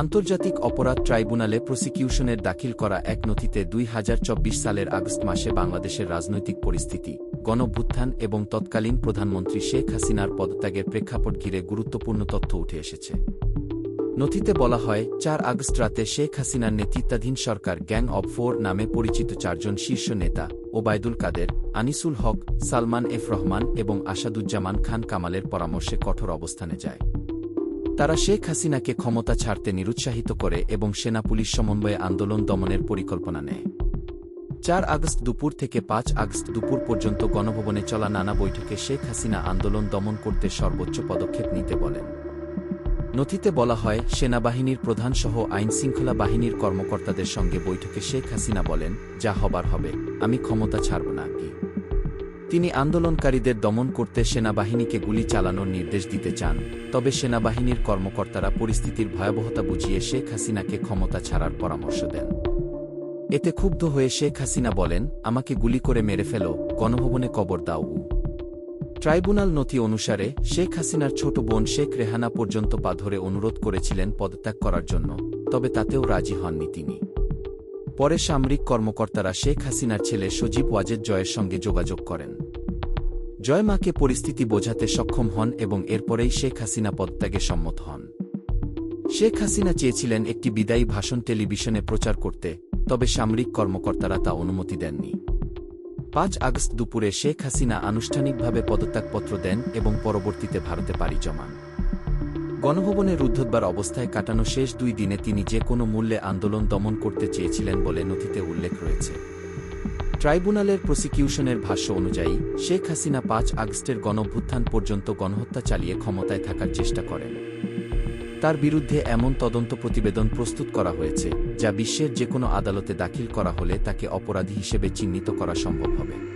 আন্তর্জাতিক অপরাধ ট্রাইব্যুনালে প্রসিকিউশনের দাখিল করা এক নথিতে দুই হাজার চব্বিশ সালের আগস্ট মাসে বাংলাদেশের রাজনৈতিক পরিস্থিতি, গণভ্যুত্থান এবং তৎকালীন প্রধানমন্ত্রী শেখ হাসিনার পদত্যাগের প্রেক্ষাপট ঘিরে গুরুত্বপূর্ণ তথ্য উঠে এসেছে। নথিতে বলা হয়, চার আগস্ট রাতে শেখ হাসিনার নেতৃত্বাধীন সরকার গ্যাং অব ফোর নামে পরিচিত চারজন শীর্ষ নেতা, ওবায়দুল কাদের, আনিসুল হক, সালমান এফ রহমান এবং আসাদুজ্জামান খান কামালের পরামর্শে কঠোর অবস্থানে যায়। তারা শেখ হাসিনাকে ক্ষমতা ছাড়তে নিরুৎসাহিত করে এবং সেনা পুলিশ সমন্বয়ে আন্দোলন দমনের পরিকল্পনা নেয়। চার আগস্ট দুপুর থেকে পাঁচ আগস্ট দুপুর পর্যন্ত গণভবনে চলা নানা বৈঠকে শেখ হাসিনা আন্দোলন দমন করতে সর্বোচ্চ পদক্ষেপ নিতে বলেন। নথিতে বলা হয়, সেনাবাহিনীর প্রধানসহ আইনশৃঙ্খলা বাহিনীর কর্মকর্তাদের সঙ্গে বৈঠকে শেখ হাসিনা বলেন, যা হবার হবে, আমি ক্ষমতা ছাড়ব না কি তিনি আন্দোলনকারীদের দমন করতে সেনাবাহিনীকে গুলি চালানোর নির্দেশ দিতে চান, তবে সেনাবাহিনীর কর্মকর্তারা পরিস্থিতির ভয়াবহতা বুঝিয়ে শেখ হাসিনাকে ক্ষমতা ছাড়ার পরামর্শ দেন। এতে ক্ষুব্ধ হয়ে শেখ হাসিনা বলেন, আমাকে গুলি করে মেরে ফেলো, গণভবনে কবর দাও। ট্রাইব্যুনাল নথি অনুসারে, শেখ হাসিনার ছোট বোন শেখ রেহানা পর্যন্ত পা ধরে অনুরোধ করেছিলেন পদত্যাগ করার জন্য, তবে তাতেও রাজি হননি তিনি। পরে সামরিক কর্মকর্তারা শেখ হাসিনার ছেলে সজীব ওয়াজেদ জয়ের সঙ্গে যোগাযোগ করেন। জয় মাকে পরিস্থিতি বোঝাতে সক্ষম হন এবং এরপরেই শেখ হাসিনা পদত্যাগে সম্মত হন। শেখ হাসিনা চেয়েছিলেন একটি বিদায়ী ভাষণ টেলিভিশনে প্রচার করতে, তবে সামরিক কর্মকর্তারা তা অনুমতি দেননি। পাঁচ আগস্ট দুপুরে শেখ হাসিনা আনুষ্ঠানিকভাবে পদত্যাগপত্র দেন এবং পরবর্তীতে ভারতে পাড়ি জমান। গণভবনে রুদ্ধদ্বার অবস্থায় কাটানো শেষ দুই দিনে তিনি যে কোনো মূল্যে আন্দোলন দমন করতে চেয়েছিলেন বলে নথিতে উল্লেখ রয়েছে। ট্রাইব্যুনালের প্রসিকিউশনের ভাষ্য অনুযায়ী, শেখ হাসিনা পাঁচ আগস্টের গণভ্যুত্থান পর্যন্ত গণহত্যা চালিয়ে ক্ষমতায় থাকার চেষ্টা করেন। তার বিরুদ্ধে এমন তদন্ত প্রতিবেদন প্রস্তুত করা হয়েছে, যা বিশ্বের যে কোনো আদালতে দাখিল করা হলে তাকে অপরাধী হিসেবে চিহ্নিত করা সম্ভব হবে।